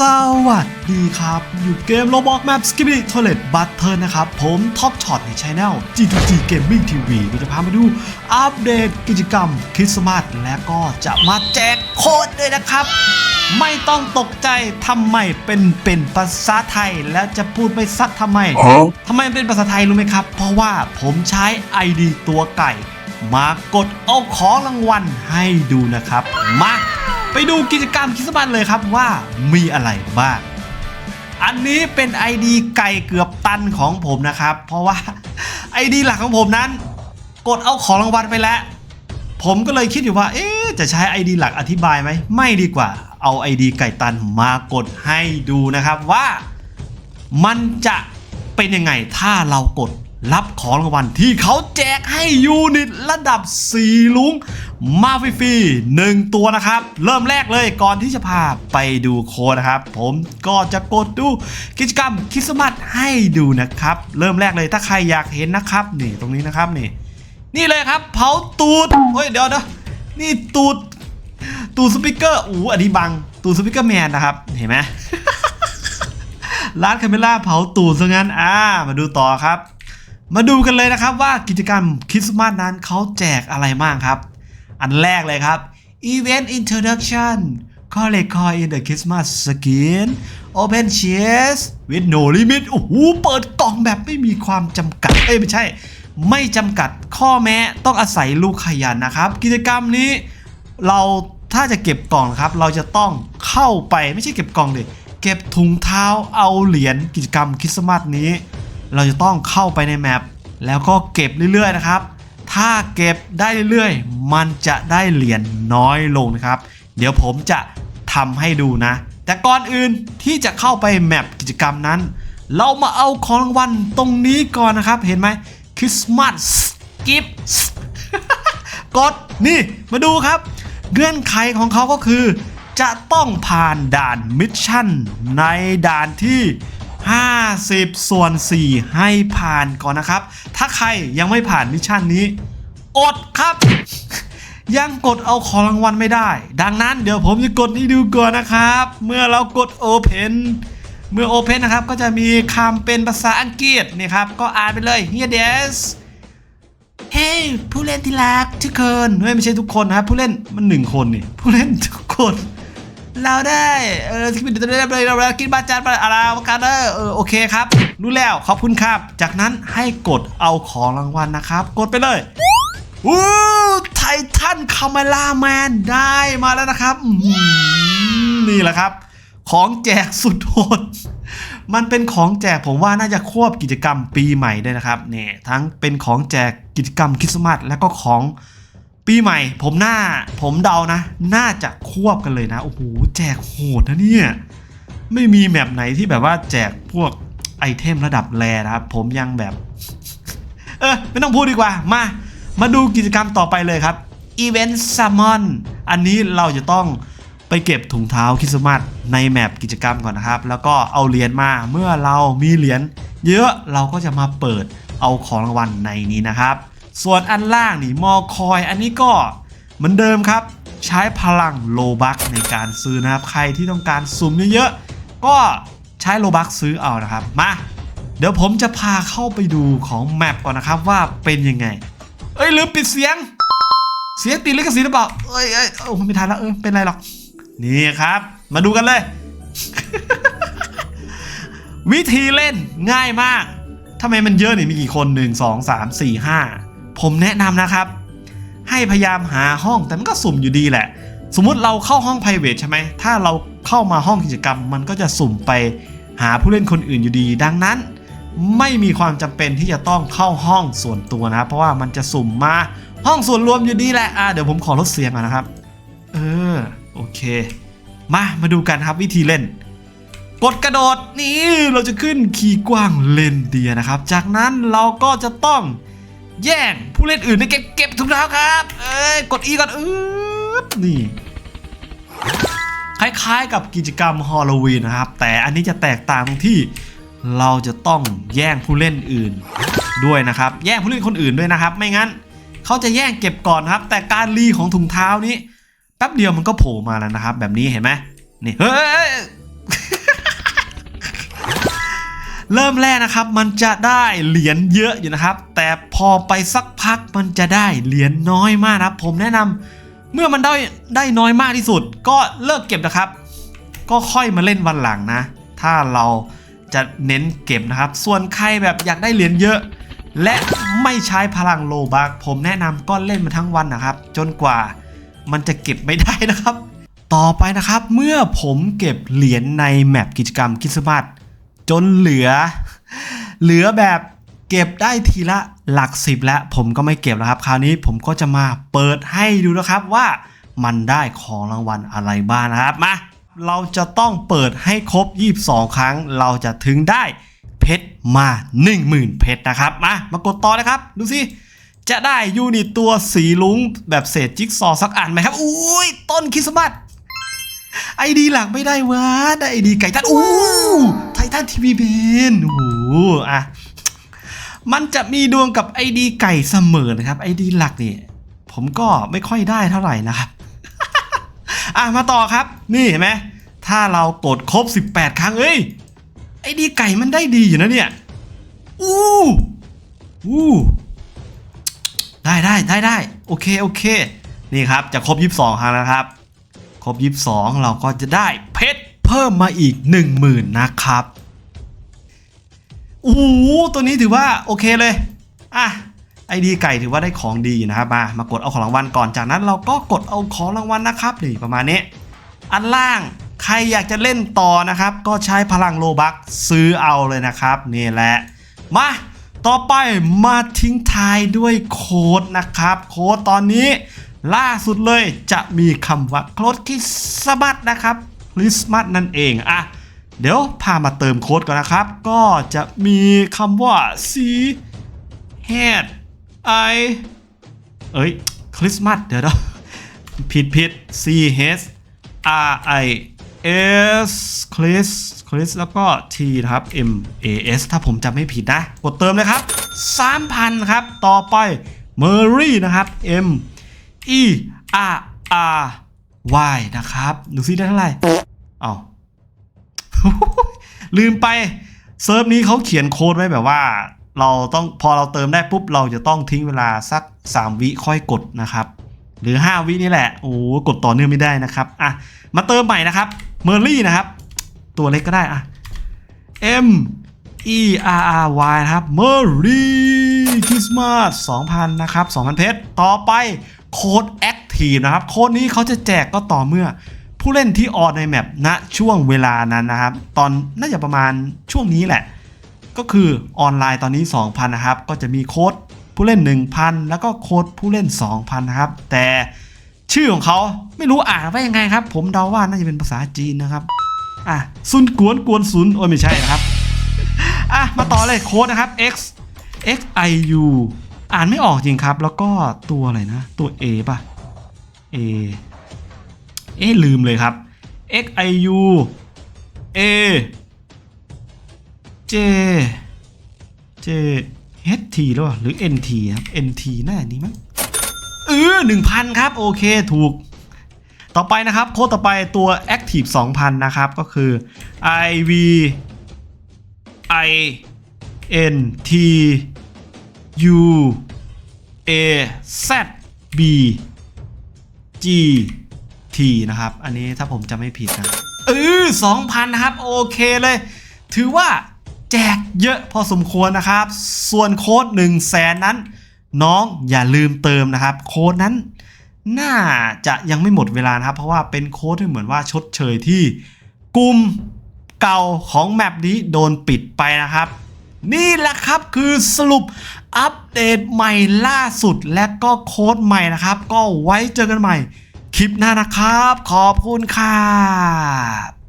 สวัสดีครับ อยู่เกม Roblox Map Skibidi Toilet Butter นะครับ ผมท็อปช็อตในช anel G2G Gaming TV ก็จะพามาดูอัปเดตกิจกรรมคริสต์มาสและก็จะมาแจกโค้ดด้วยนะครับ ไม่ต้องตกใจทำไมเป็นเป็นภาษาไทยแล้วจะพูดไม่ซักทำไมทำไมเป็นภาษาไทยรู้ไหมครับ เพราะว่าผมใช้ ID ตัวไก่ มากดเอาของรางวัลให้ดูนะครับ มา ไปดูกิจกรรมคริสต์มาสเลยครับว่ามีอะไรบ้าง อันนี้เป็น ID ไก่เกือบตันของผมนะครับ เพราะว่า ID หลักของผมนั้น กดเอาของรางวัลไปแล้ว ผมก็เลยคิดอยู่ว่า เอ๊จะใช้ ID หลักอธิบายไหม ไม่ดีกว่า เอา ID ไก่ตันมากดให้ดูนะครับว่ามันจะเป็นยังไงถ้าเรากด รับของรางวัลที่เขาแจกให้ยูนิตระดับ 4 ลุง มาฟรีๆหนึ่งตัวนะครับ เริ่มแรกเลยก่อนที่จะพาไปดูโค้ดนะครับ ผมก็จะกดดูกิจกรรมคริสต์มาสให้ดูนะครับ เริ่มแรกเลยถ้าใครอยากเห็นนะครับนี่ตรงนี้นะครับนี่ นี่เลยครับเผาตูดเฮ้ยเดี๋ยวเดี๋ยวนี่ตูดตูดสปิเกอร์อู้อันนี้บังตูดสปิเกอร์แมนนะครับเห็นไหมร้านคาเมล่าเผาตูดซะงั้นอ่ามาดูต่อครับ มาดูกันเลยนะครับว่ากิจกรรมคริสต์มาสนั้นเขาแจกอะไรบ้างครับ อันแรกเลยครับ Event Introduction Collect Coin in the Christmas Skin Open Chest with no limit โอ้โหเปิดกล่องแบบไม่มีความจำกัด เอ้ยไม่ใช่ ไม่จำกัดข้อแม้ต้องอาศัยลูกขยันนะครับ กิจกรรมนี้เราถ้าจะเก็บกล่องครับ เราจะต้องเข้าไปไม่ใช่เก็บกล่องดิเก็บถุงเท้าเอาเหรียญกิจกรรมคริสต์มาสนี้ เราจะต้องเข้าไปในแมปแล้วก็เก็บเรื่อยๆนะครับ ถ้าเก็บได้เรื่อยๆ มันจะได้เหรียญน้อยลงนะครับ เดี๋ยวผมจะทำให้ดูนะ แต่ก่อนอื่นที่จะเข้าไปแมปกิจกรรมนั้น เรามาเอาของรางวัลตรงนี้ก่อนนะครับ เห็นไหมคริสต์มาสกิฟต์กดนี่มาดูครับ เงื่อนไขของเขาก็คือ จะต้องผ่านด่านมิชชั่นในด่านที่ 50 ส่วน 4 ให้ผ่านก่อนนะครับ ถ้าใครยังไม่ผ่านมิชชั่นนี้ อดครับ ยังกดเอาของรางวัลไม่ได้ ดังนั้นเดี๋ยวผมจะกดให้ดูก่อนนะครับ เมื่อเรากด Open เมื่อ Open นะครับก็จะมีคำเป็นภาษาอังกฤษนี่ครับ ก็อ่านไปเลย Here this เฮ้ยผู้เล่นที่รักทุกคนไม่ใช่ทุกคนนะครับผู้เล่นมันหนึ่งคนนี่ผู้เล่นทุกคน เราได้เออสกิปได้เลยเรากินบาจานอะไรกันเออเออโอเคครับรู้แล้วขอบคุณครับ จากนั้นให้กดเอาของรางวัลนะครับ กดไปเลยวู้ไททันคาเมล่าแมนได้มาแล้วนะครับนี่แหละครับ ของแจกสุดโหดมันเป็นของแจกผมว่าน่าจะควบกิจกรรมปีใหม่ด้วยนะครับเนี่ยทั้งเป็นของแจกกิจกรรมคริสต์มาสแล้วก็ของ ปีใหม่ผมน่าผมเดานะ น่าจะควบกันเลยนะ โอ้โห แจกโหดนะเนี่ย ไม่มีแมปไหนที่แบบว่าแจกพวกไอเทมระดับแรนะครับ ผมยังแบบ เออ ไม่ต้องพูดดีกว่า มา มาดูกิจกรรมต่อไปเลยครับ Event Summon อันนี้เราจะต้องไปเก็บถุงเท้าคริสต์มาสในแมปกิจกรรมก่อนนะครับ แล้วก็เอาเหรียญมาเมื่อเรามีเหรียญเยอะเราก็จะมาเปิดเอาของรางวัลในนี้นะครับ ส่วนอันล่างนี่มอคอย อันนี้ก็เหมือนเดิมครับ ใช้พลังโลบักในการซื้อนะครับ ใครที่ต้องการสุ่มเยอะๆ ก็ใช้โลบักซื้อเอานะครับ มา เดี๋ยวผมจะพาเข้าไปดูของแมปก่อนนะครับว่าเป็นยังไง เอ้ยลืมปิดเสียง เสียงติดลิขสิทธิ์หรือเปล่า เอ้ยเอ้ยโอ้ไม่ทันแล้วเออเป็นไรหรอก นี่ครับ มาดูกันเลย วิธีเล่นง่ายมากทำไมมันเยอะนี่มีกี่คน 1 2 3 4 5 ผมแนะนำนะครับ ให้พยายามหาห้องแต่มันก็สุ่มอยู่ดีแหละ สมมุติเราเข้าห้อง p r i v a t ใช่ไหมถ้าเราเข้ามาห้องกิจกรรม มันก็จะสุ่มไปหาผู้เล่นคนอื่นอยู่ดี ดังนั้น ไม่มีความจำเป็นที่จะต้องเข้าห้องส่วนตัวนะ เพราะว่ามันจะสุ่มมาห้องส่วนรวมอยู่ดีแหละอะเดี๋ยวผมขอลดเสียงก่อนนะครับ เออโอเค มามาดูกันครับวิธีเล่นกดกระโดดนี่เราจะขึ้นขี่กว้างเลนเดียนะครับ จากนั้นเราก็จะต้อง แย่งผู้เล่นอื่นในเก็บเก็บถุงเท้าครับเอ้ยกดอีก่อนอืดนี่คล้ายๆ กับกิจกรรมฮอลโลวีนนะครับ แต่อันนี้จะแตกต่างตรงที่เราจะต้องแย่งผู้เล่นอื่นด้วยนะครับ แย่งผู้เล่นคนอื่นด้วยนะครับ ไม่งั้นเขาจะแย่งเก็บก่อนครับ แต่การรีของถุงเท้านี้แป๊บเดียวมันก็โผล่มาแล้วนะครับ แบบนี้เห็นไหมนี่เฮ้ย เริ่มแรกนะครับมันจะได้เหรียญเยอะอยู่นะครับ แต่พอไปสักพักมันจะได้เหรียญน้อยมากนะครับ ผมแนะนำเมื่อมันได้ได้น้อยมากที่สุด ก็เลิกเก็บนะครับ ก็ค่อยมาเล่นวันหลังนะ ถ้าเราจะเน้นเก็บนะครับ ส่วนใครแบบอยากได้เหรียญเยอะ และไม่ใช้พลังโลบักผมแนะนำก็เล่นมาทั้งวันนะครับ จนกว่ามันจะเก็บไม่ได้นะครับ ต่อไปนะครับเมื่อผมเก็บเหรียญในแมปกิจกรรมคริสต์มาส จนเหลือ เหลือแบบเก็บได้ทีละหลักสิบแล้วผมก็ไม่เก็บแล้วครับ คราวนี้ผมก็จะมาเปิดให้ดูนะครับว่ามันได้ของรางวัลอะไรบ้างนะครับมาเราจะต้องเปิดให้ครบ 22 ครั้ง เราจะถึงได้เพชรมา 10,000 เพชรนะครับมามากดต่อนะครับ ดูสิจะได้ยูนิตตัวสีลุงแบบเศษจิ๊กซอสักอันไหมครับอุ้ยต้นคริสต์มาสไอดีหลักไม่ได้วะได้ไอดีไก่ทันอู้ ททันทีวีเบนโอ้โหอะมันจะมีดวงกับไอดีไก่เสมอนะครับไอดีหลักนี่ผมก็ไม่ค่อยได้เท่าไหร่นะครับ อะมาต่อครับ นี่เห็นไหมถ้าเรากดครบ 18 ครั้งเอ้ยไอดีไก่มันได้ดีอยู่นะเนี่ยอู้อู้ได้ได้ได้ได้โอเคโอเค นี่ครับจะครบ 22 ครั้งแล้วครับ ครบ 22 เราก็จะได้เพชรเพิ่มมาอีก 10,000 นะครับ อ้โหตัวนี้ถือว่าโอเคเลยอะไอดีไก่ถือว่าได้ของดีนะครับมามากดเอาของรางวัลก่อนจากนั้นเราก็กดเอาของรางวัลนะครับนี่ประมาณนี้ อันล่างใครอยากจะเล่นต่อนะครับ ก็ใช้พลังโลบักซื้อเอาเลยนะครับนี่แหละมาต่อไปมาทิ้งท้ายด้วยโค้ดนะครับ โค้ดตอนนี้ ล่าสุดเลยจะมีคำว่าโค้ดคริสต์มาสนะครับคริสต์มาสนั่นเองอะ เดี๋ยวพามาเติมโค้ดก่อนนะครับ ก็จะมีคำว่า C head I เอ้ยคริสต์มาสเดี๋ยวนะผิดผิด C H R I S คริสคริสแล้วก็ T นะครับ M A S ถ้าผมจำไม่ผิดนะ กดเติมเลยครับ 3,000 ครับ ต่อไป m u r r y นะครับ M E R R Y นะครับ ดูซิได้เท่าไหร่เอา ลืมไปเซิร์ฟนี้เขาเขียนโค้ดไว้แบบว่า เราต้องพอเราเติมได้ปุ๊บเราจะต้องทิ้งเวลาสัก 3 วิค่อยกดนะครับ หรือ 5 วินี่แหละโอ้กดต่อเนื่องไม่ได้นะครับอะมาเติมใหม่นะครับเมอร์ลี่นะครับ ตัวเล็กก็ได้อะ M E R R Y นะครับเมอร์ลี่คริสต์มาส2,000 นะครับ 2,000 เพชร ต่อไปโค้ด Active นะครับ โค้ดนี้เขาจะแจกก็ต่อเมื่อ ผู้เล่นที่ออนในแมปณช่วงเวลานั้นนะครับ ตอนน่าจะประมาณช่วงนี้แหละ ก็คือออนไลน์ตอนนี้ 2,000 นะครับ ก็จะมีโค้ดผู้เล่น 1,000 แล้วก็โค้ดผู้เล่น 2,000 นะครับ แต่ชื่อของเขาไม่รู้อ่านว่ายังไงครับ ผมเดาว่าน่าจะเป็นภาษาจีนนะครับอะซุนกวนกวนซุนโอ้ยไม่ใช่นะครับอะมาต่อเลยโค้ดนะครับ x x i u อ่านไม่ออกจริงครับ แล้วก็ตัวอะไรนะ ตัว a ป่ะ a เอ๊ะลืมเลยครับ x i u a j j h t หรือเปล่าหรือ n t ครับ n t น่าจะนี้มั้งเออหนึ่งพันครับ โอเคถูก ต่อไปนะครับ โค้ดต่อไปตัว Active 2,000 นะครับ ก็คือ i v i n t u a z b g t นะครับ อันนี้ถ้าผมจะไม่ผิดนะเออ2,000นะครับ โอเคเลย ถือว่าแจกเยอะพอสมควรนะครับ ส่วนโค้ด1 0 0 0 0แสนนั้น น้องอย่าลืมเติมนะครับ โค้ดนั้นน่าจะยังไม่หมดเวลานะครับ เพราะว่าเป็นโค้ดที่เหมือนว่าชดเชยที่กลุ่มเก่าของแมปนี้โดนปิดไปนะครับ นี่แหละครับคือสรุปอัปเดตใหม่ล่าสุดและก็โค้ดใหม่นะครับ ก็ไว้เจอกันใหม่ คลิปหน้านะครับ ขอบคุณครับ